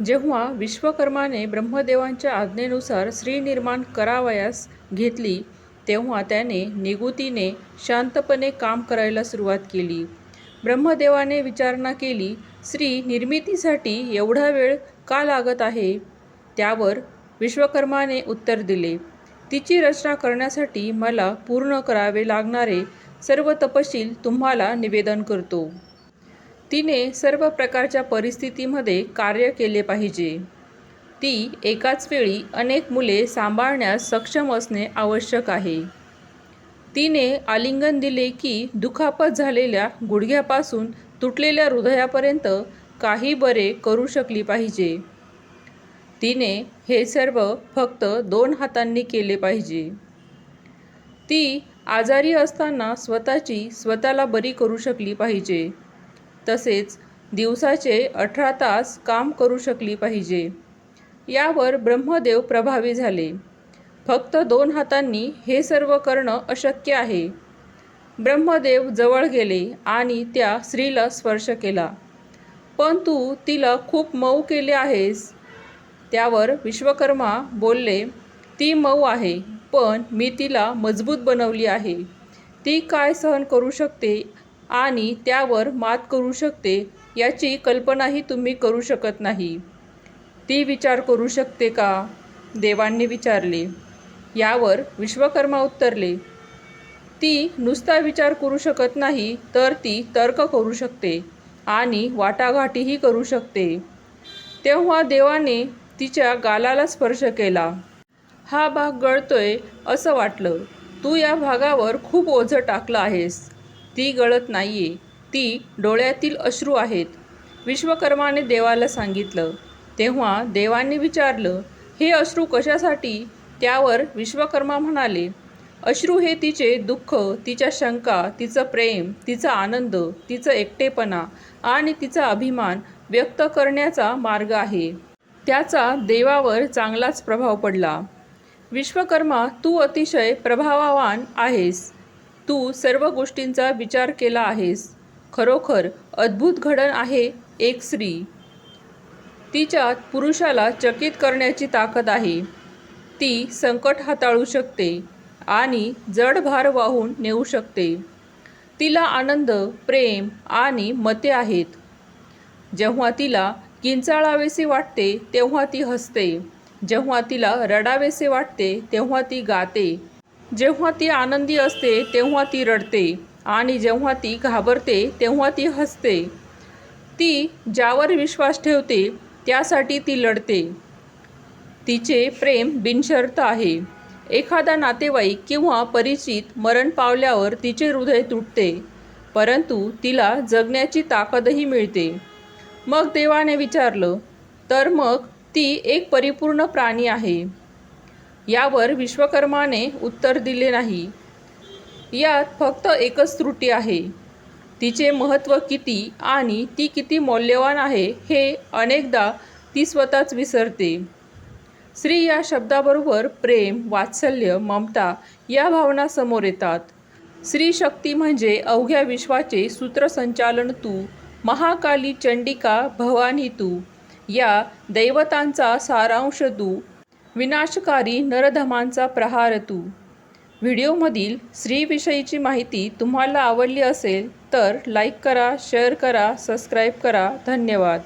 जेव्हा विश्वकर्माने ब्रह्मदेवांच्या आज्ञेनुसार श्रीनिर्माण करावयास घेतली तेव्हा त्याने निगुतीने शांतपणे काम करायला सुरुवात केली. ब्रह्मदेवाने विचारणा केली स्त्री निर्मितीसाठी एवढा वेळ का लागत आहे? त्यावर विश्वकर्माने उत्तर दिले तिची रचना करण्यासाठी मला पूर्ण करावे लागणारे सर्व तपशील तुम्हाला निवेदन करतो. तिने सर्व प्रकारच्या परिस्थितीमध्ये कार्य केले पाहिजे. ती एकाच वेळी अनेक मुले सांभाळण्यास सक्षम असणे आवश्यक आहे. तिने आलिंगन दिले की दुखापत झालेल्या गुडघ्यापासून तुटलेल्या हृदयापर्यंत काही बरे करू शकली पाहिजे. तिने हे सर्व फक्त दोन हातांनी केले पाहिजे. ती आजारी असताना स्वतःची स्वतःला बरी करू शकली पाहिजे. तसेच दिवसाचे अठरा तास काम करू शकली पाहिजे. यावर ब्रह्मदेव प्रभावी झाले. फक्त दोन हातांनी हे सर्व करणं अशक्य आहे. ब्रह्मदेव जवळ गेले आणि त्या स्त्रीला स्पर्श केला. पण तू तिला खूप मऊ केले आहेस. त्यावर विश्वकर्मा बोलले ती मऊ आहे पण मी तिला मजबूत बनवली आहे. ती काय सहन करू शकते आणि त्यावर मात करू शकते याची कल्पनाही तुम्ही करू शकत नाही. ती विचार करू शकते का? देवांनी विचारले. यावर विश्वकर्मा उत्तरले. ती नुसता विचार करू शकत नाही तर ती तर्क करू शकते आणि वाटाघाटीही करू शकते. तेव्हा देवाने तिच्या गालाला स्पर्श केला. हा भाग गळतोय असं वाटलं. तू या भागावर खूप ओझं टाकलं आहेस. ती गळत नाही आहे ती डोळ्यातील अश्रू आहेत. विश्वकर्माने देवाला सांगितलं. तेव्हा देवांनी विचारलं हे अश्रू कशासाठी? त्यावर विश्वकर्मा म्हणाले अश्रू हे तिचे दुःख तिच्या शंका तिचं प्रेम तिचा आनंद तिचं एकटेपणा आणि तिचा अभिमान व्यक्त करण्याचा मार्ग आहे. त्याचा देवावर चांगलाच प्रभाव पडला. विश्वकर्मा तू अतिशय प्रभावावान आहेस. तू सर्व गोष्टींचा विचार केला आहेस. खरोखर अद्भुत घडण आहे एक स्त्री. तिच्यात पुरुषाला चकित करण्याची ताकद आहे. ती संकट हाताळू शकते आणि जड भार वाहून नेऊ शकते. तिला आनंद प्रेम आणि मते आहेत. जेव्हा तिला किंचाळावेसे वाटते तेव्हा ती हसते. जेव्हा तिला रडावेसे वाटते तेव्हा ती गाते. जेव्हा ती आनंदी असते तेव्हा ती रडते आणि जेव्हा ती घाबरते तेव्हा ती हसते. ती ज्यावर विश्वास ठेवते त्यासाठी ती लढते. तिचे प्रेम बिनशर्त आहे. एखादा नातेवाईक किंवा परिचित मरण पावल्यावर तिचे हृदय तुटते परंतु तिला जगण्याची ताकदही मिळते. मग देवाने विचारलं तर मग ती एक परिपूर्ण प्राणी आहे. यावर विश्वकर्माने उत्तर दिले नाही. यात फक्त एकच त्रुटी आहे. तिचे महत्त्व किती आणि ती किती मौल्यवान आहे हे अनेकदा ती स्वतःच विसरते. स्त्री या शब्दाबरोबर प्रेम वात्सल्य ममता या भावना समोर येतात. स्त्री शक्ती म्हणजे अवघ्या विश्वाचे सूत्रसंचालन तू महाकाली चंडिका भवानी तू या दैवतांचा सारांश तू विनाशकारी नरधमांचा प्रहार तू. व्हिडिओमधील स्त्रीविषयीची माहिती तुम्हाला आवडली असेल तर लाईक करा शेअर करा सबस्क्राईब करा. धन्यवाद.